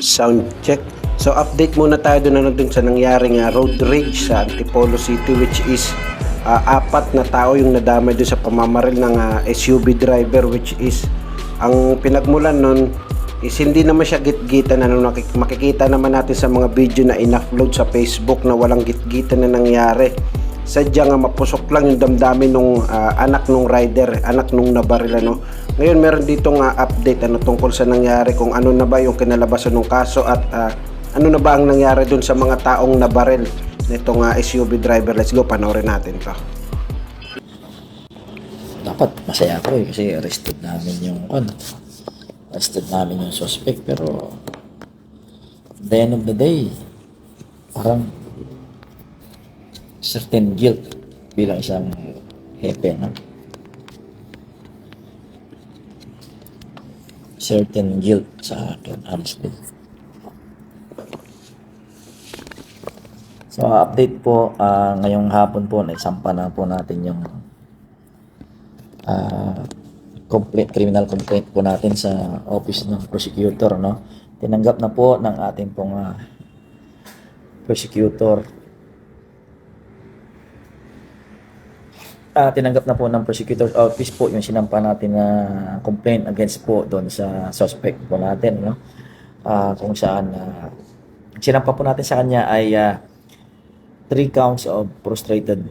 Sound check. So update muna tayo doon ano dun sa nangyaring uh, road rage sa Antipolo City which is ah, apat na tao yung nadamay doon sa pamamaril ng ah, SUV driver which is ang pinagmulan nun is hindi naman siya gitgitan ano makikita naman natin sa mga video na in-upload sa Facebook na walang gitgitan na nangyari sadya nga mapusok lang yung damdamin nung ah, anak nung rider, anak nung nabaril ano. Ngayon meron dito nga update ano tungkol sa nangyari kung ano na ba yung kinalabasan ng kaso at ah, ano na ba ang nangyari dun sa mga taong nabaril nitong ah, SUV driver. Let's go panoorin natin to. dapat masaya ako eh kasi arrested namin yung ano arrested namin yung suspect pero at the end of the day parang certain guilt bilang isang hepe no? Certain guilt sa akin honestly so update po ah, ngayong hapon po naisampa na po natin yung ah, complaint, criminal complaint po natin sa office ng prosecutor, no? Tinanggap na po ng ating pong ah, prosecutor. Ah, tinanggap na po ng prosecutor's office po yung sinampa natin na complaint against po doon sa suspect po natin, no? Ah, kung saan ah, sinampa po natin sa kanya ay three counts of frustrated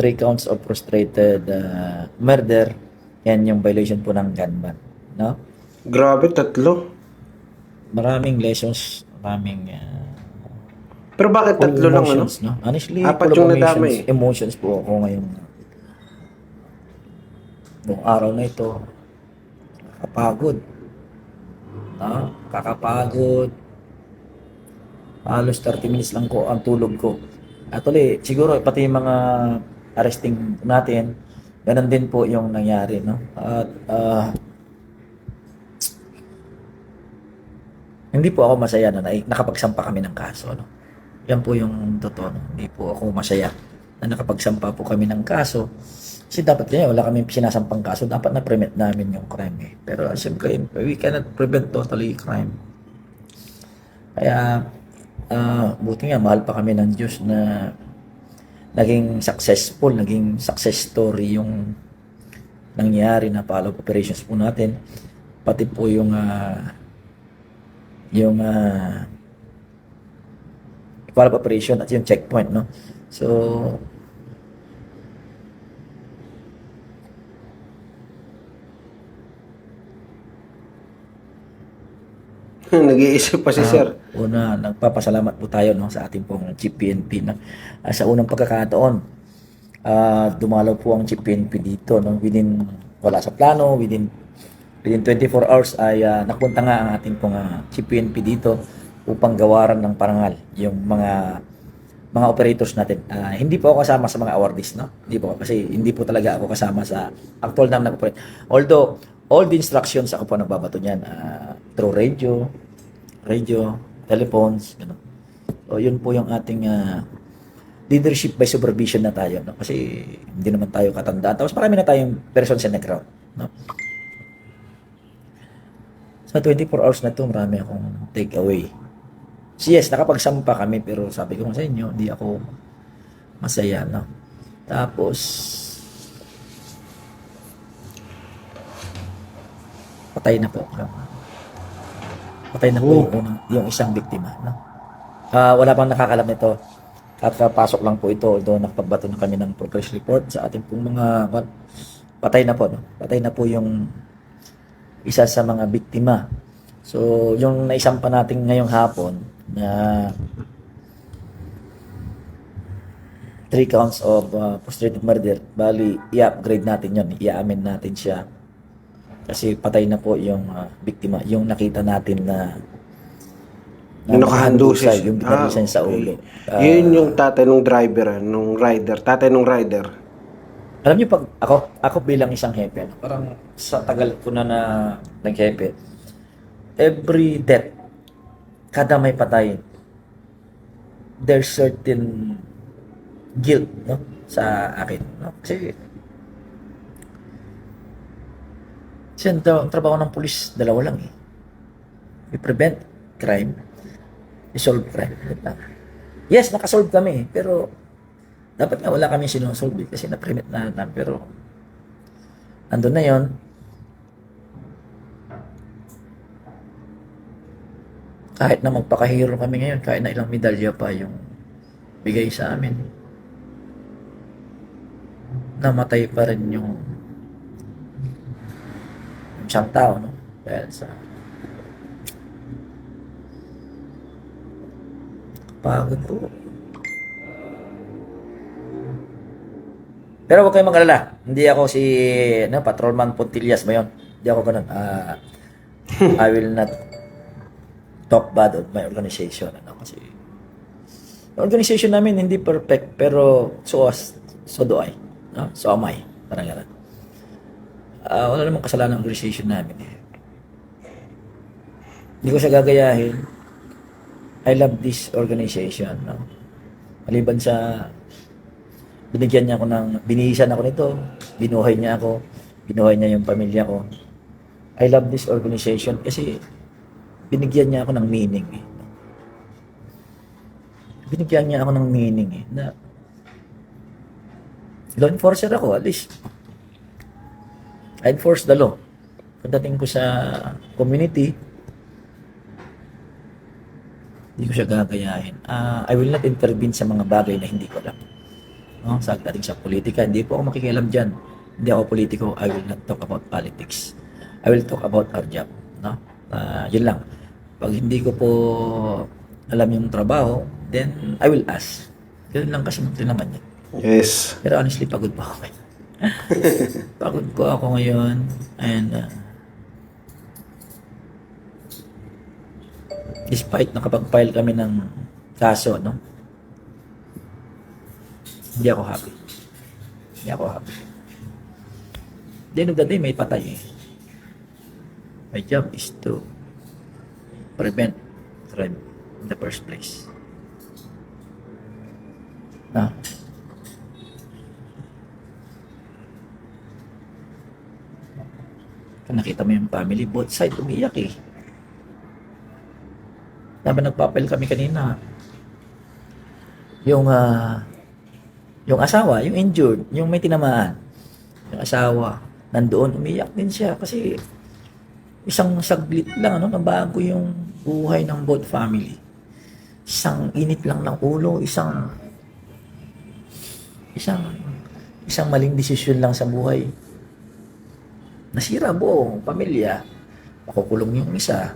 three counts of frustrated uh, murder yan yung violation po ng gun ban no Grabe, tatlo. maraming lessons maraming uh, Pero bakit full tatlo lang ano? emotions, no honestly Apat full of yung emotions, nadamay. emotions po ako ngayon nung araw na ito kakapagod no? kakapagod halos 30 minutes lang ko ang tulog ko at ulit, siguro pati yung mga arresting natin, ganun din po yung nangyari, no? At ah, hindi po ako masaya na nai- nakapagsampa kami ng kaso, no? Yan po yung totoo? Hindi po ako masaya na nakapagsampa po kami ng kaso. Kasi dapat kaya wala kami sinasampang kaso, dapat na-prevent namin yung crime eh. Pero siyempre, we cannot prevent totally crime. Kaya, ah, buti nga, mahal pa kami ng Diyos na naging successful, naging success story yung nangyari na follow-up operations po natin. Pati po yung ah, yung ah, follow-up operation at yung checkpoint, no? So, Nag-iisip pa si sir. Una, nagpapasalamat po tayo no, sa ating pong Chief PNP. No? Ah, sa unang pagkakataon, ah, dumalaw po ang Chief PNP dito. No? Within, wala sa plano, within, within 24 hours ay ah, napunta nga ang ating pong ah, Chief PNP dito upang gawaran ng parangal yung mga mga operators natin. Ah, hindi po ako kasama sa mga awardees, no? Hindi po kasi hindi po talaga ako kasama sa actual na operate. Although all the instructions ako po nagbabato niyan ah, through radio, radio, telephones, gano'n. So, yun po yung ating ah, leadership by supervision na tayo, no? Kasi hindi naman tayo katandaan. Tapos marami na tayong persons in the crowd, no? Sa 24 hours na to, marami akong take away. So, yes, nakapagsampa kami, pero sabi ko sa inyo, hindi ako masaya, no? Tapos, patay na po. Patay na po yung, unang- yung isang biktima, no? Ah, wala pang nakakalam nito. At papasok lang po ito, although nakapagbato na kami ng progress report sa ating pong mga patay na po, no? Patay na po yung isa sa mga biktima. So, yung naisampa natin ngayong hapon na three counts of uh, frustrated murder, bali, i-upgrade natin yon i-amin natin siya. Kasi patay na po yung uh, biktima, yung nakita natin na Yung nakahandusay. yung Ah, pinalisan sa okay. ulo. Ah, Yun yung tatay nung driver, ah, nung rider. Tatay nung rider. Alam niyo pag ako ako bilang isang hepe, parang sa tagal ko na na naghepe, every death, kada may patay, there's certain guilt no sa akin no kasi kasi ang ang trabaho ng pulis dalawa lang eh We prevent crime. We solve crime. Yes, nakasolve kami. Pero, dapat nga wala kami sinusolve eh, kasi na-prevent na natin. Pero, andun na yon kahit na magpakahero kami ngayon, kahit na ilang medalya pa yung bigay sa amin, namatay pa rin yung, yung isang tao, no? Dahil sa pagod po. Pero huwag kayong mag-alala. Hindi ako si ano, Patrolman Pontillas ba yun? Hindi ako ganun. Ah, I will not talk bad of my organization. Ano, kasi yung organization namin hindi perfect pero so so do I. No? So am I. Parang gano'n. Ah, wala namang kasalanan ang organization namin. Eh. Hindi ko siya gagayahin. I love this organization. No? Maliban sa binigyan niya ako ng, binihisan ako nito, binuhay niya ako, binuhay niya yung pamilya ko. I love this organization kasi binigyan niya ako ng meaning eh. Binigyan niya ako ng meaning eh, na law enforcer ako, at least I enforce the law. Pagdating ko sa community, hindi ko siya gagayahin. Ah, I will not intervene sa mga bagay na hindi ko alam. No? Sa dating sa politika, hindi po ako makikialam dyan. Hindi ako politiko. I will not talk about politics. I will talk about our job. No? Ah, yun lang. Pag hindi ko po alam yung trabaho, then I will ask. Yun lang kasi naman yan. Yes. Pero honestly, pagod pa ako ngayon. pagod po ako ngayon. And uh, despite nakapag-file kami ng kaso, no? Hindi ako happy. Hindi ako happy. At the end of the day, may patay eh. My job is to prevent crime in the first place. Na? Kung nakita mo yung family, both side umiyak eh. Habang nagpapel kami kanina, yung ah, yung asawa, yung injured, yung may tinamaan, yung asawa, nandoon, umiyak din siya kasi isang saglit lang, ano, nabago yung buhay ng both family. Isang init lang ng ulo, isang isang isang maling desisyon lang sa buhay. Nasira buong pamilya. Makukulong yung isa.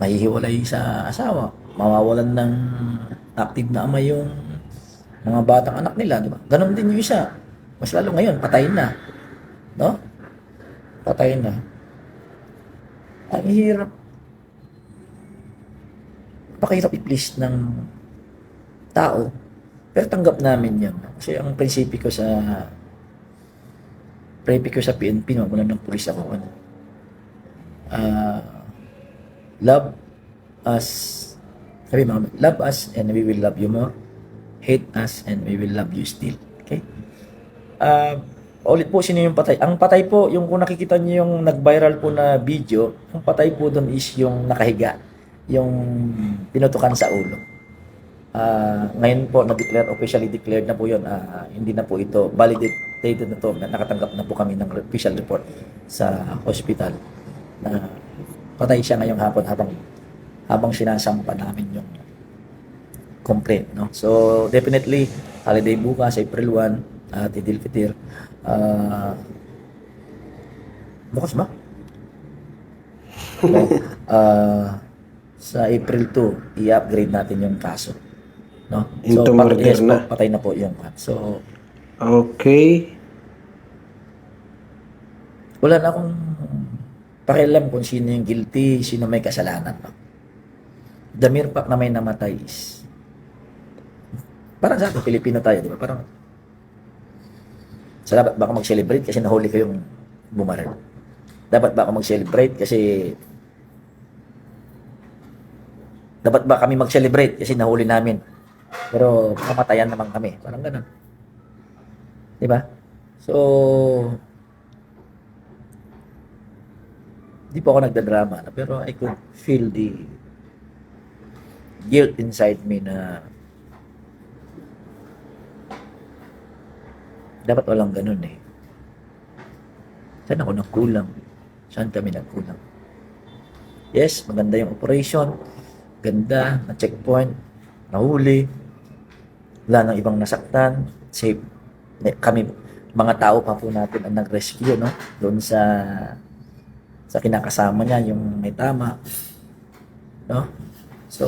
Mahihiwalay sa asawa. Mawawalan ng active na ama yung mga batang anak nila, di ba? Ganon din yung isa. Mas lalo ngayon, patay na. No? Patay na. Ang hirap. Pakahirap i-please ng tao. Pero tanggap namin yun. Kasi ang prinsipyo ko sa prinsipyo ko sa PNP, magulang ng pulis ako. Ano, Ah, love us sabi mga love us and we will love you more hate us and we will love you still okay Ah, ulit po sino yung patay? Ang patay po yung kung nakikita niyo yung nag-viral po na video ang patay po doon is yung nakahiga yung pinutukan sa ulo. Ah, ngayon po na-declare officially declared na po yun. Ah, hindi na po ito validated na to. Na nakatanggap na po kami ng official report sa hospital na patay siya ngayong hapon habang habang sinasampa namin yung complaint no? So definitely holiday bukas April 1 at Idil Fitir ah bukas ba? No. Ah, sa April 2 i-upgrade natin yung kaso no Into pat- murder yes po, na. patay na po yung so Okay. wala na akong pakialam kung sino yung guilty, sino may kasalanan. No? The mere fact na may namatay is parang sa atin, Pilipino tayo, di ba? Parang sa dapat ba ako mag-celebrate kasi nahuli ko yung bumaril? Dapat ba ako mag-celebrate kasi dapat ba kami mag-celebrate kasi nahuli namin? Pero kamatayan naman kami. Parang ganun. Di ba? So, Di po ako nagdadrama, pero I could feel the guilt inside me na dapat walang ganun eh. Saan ako nagkulang? Saan kami nagkulang? Yes, maganda yung operation. Ganda, na checkpoint, nahuli. Wala nang ibang nasaktan. Safe. Eh, Kami, mga tao pa po natin ang nag-rescue, no? Doon sa sa kinakasama niya, yung may tama. No? So,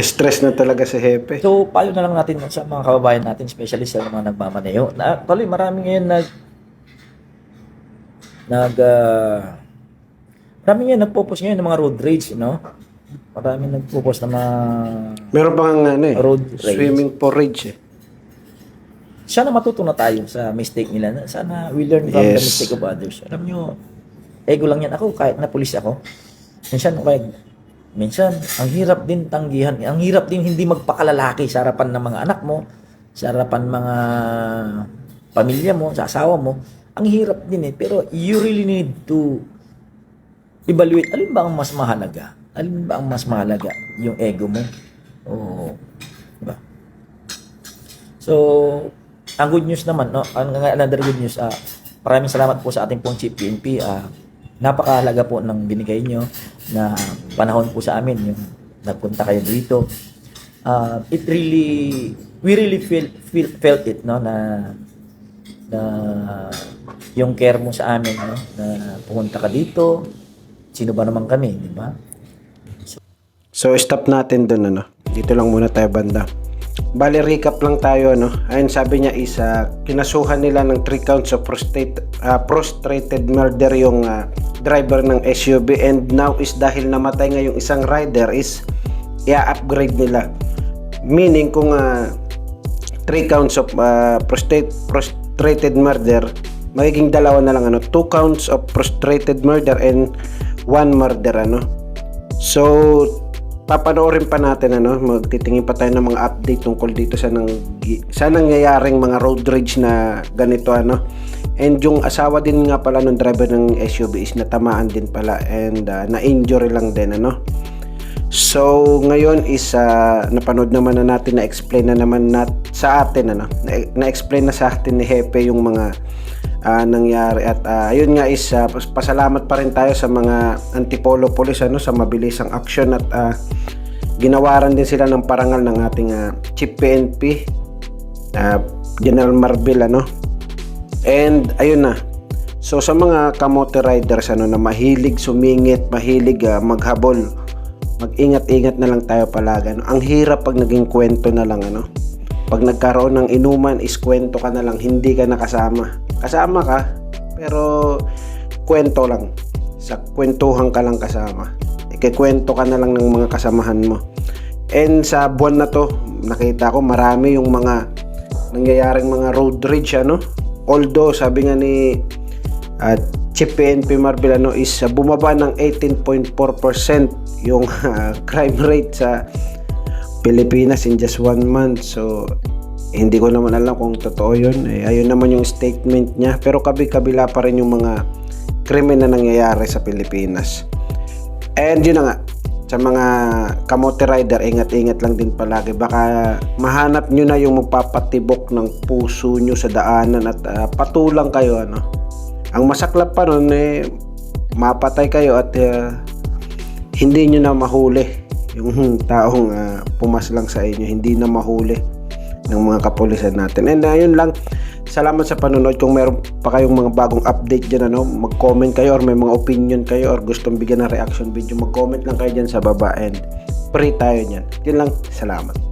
Stress na talaga si Hepe. So, payo na lang natin sa mga kababayan natin, especially sa mga nagmamaneho. Na, actually, marami ngayon nag nag uh, marami ngayon nagpo-post ngayon ng mga road rage, you know? Marami nagpo-post ng mga Meron pa nga ano eh, Road rage. swimming for rage eh. sana matuto na tayo sa mistake nila. Sana we learn from the Yes. mistake of others. Alam nyo, ego lang yan. Ako, kahit na pulis ako, minsan, kahit, minsan, ang hirap din tanggihan. Ang hirap din hindi magpakalalaki sa harapan ng mga anak mo, sa harapan mga pamilya mo, sa asawa mo. Ang hirap din eh. Pero you really need to evaluate. Alin ba ang mas mahalaga? Alin ba ang mas mahalaga? Yung ego mo? O, diba? So, ang good news naman, no, another good news, ah, maraming salamat po sa ating pong Chief PNP. Ah, napakahalaga po ng binigay nyo na panahon po sa amin, yung nagpunta kayo dito. Ah, it really, we really feel, feel, felt it, no, na, na yung care mo sa amin, no, na pumunta ka dito, sino ba naman kami, di ba? So stop natin dun ano. Dito lang muna tayo banda. Bali recap lang tayo ano. Ayun sabi niya is ah, kinasuhan nila ng 3 counts of prostate, ah, prostrated murder yung ah, driver ng SUV and now is dahil namatay nga yung isang rider is i-upgrade nila. Meaning kung 3 counts of ah, prostate, prostrated murder magiging dalawa na lang ano 2 counts of prostrated murder and 1 murder ano So, papanoorin pa natin ano, magtitingin pa tayo ng mga update tungkol dito sa nang sa nangyayaring mga road rage na ganito ano. And yung asawa din nga pala ng driver ng SUV is natamaan din pala and uh, na-injury lang din ano. So, ngayon is uh, napanood naman na natin na explain na naman nat sa atin ano. Na- Na-explain na sa atin ni Hepe yung mga ah, nangyari at ah, ayun nga is pas- pasalamat pa rin tayo sa mga Antipolo Police ano sa mabilisang aksyon at ah, ginawaran din sila ng parangal ng ating ah, Chief PNP ah, General Marbil ano and ayun na. So sa mga kamote riders ano na mahilig sumingit mahilig ah, maghabol mag-ingat-ingat na lang tayo palagi ano? ang hirap pag naging kwento na lang ano. Pag nagkaroon ng inuman is kwento ka na lang hindi ka nakasama. Kasama ka pero kwento lang. Sa kwentuhan ka lang kasama. Ikikwento ka na lang ng mga kasamahan mo. And sa buwan na to nakita ko marami yung mga nangyayaring mga road rage ano although sabi nga ni at Chief PNP Marbilano is uh, bumaba ng 18.4% yung uh, crime rate sa Pilipinas in just one month. So, hindi ko naman alam kung totoo yun. Eh, ayun naman yung statement niya. Pero kabi-kabila pa rin yung mga krimen na nangyayari sa Pilipinas. And yun na nga, sa mga kamote rider, ingat-ingat lang din palagi. Baka mahanap nyo na yung magpapatibok ng puso nyo sa daanan at ah, patulang kayo. Ano? Ang masaklap pa nun, eh, mapatay kayo at ah, hindi nyo na mahuli yung taong ah, pumas lang sa inyo. Hindi na mahuli ng mga kapulisan natin. And ayun lang, salamat sa panonood. Kung meron pa kayong mga bagong update dyan, ano, mag-comment kayo or may mga opinion kayo or gustong bigyan ng reaction video, mag-comment lang kayo dyan sa baba and pray tayo dyan. Yun lang, salamat.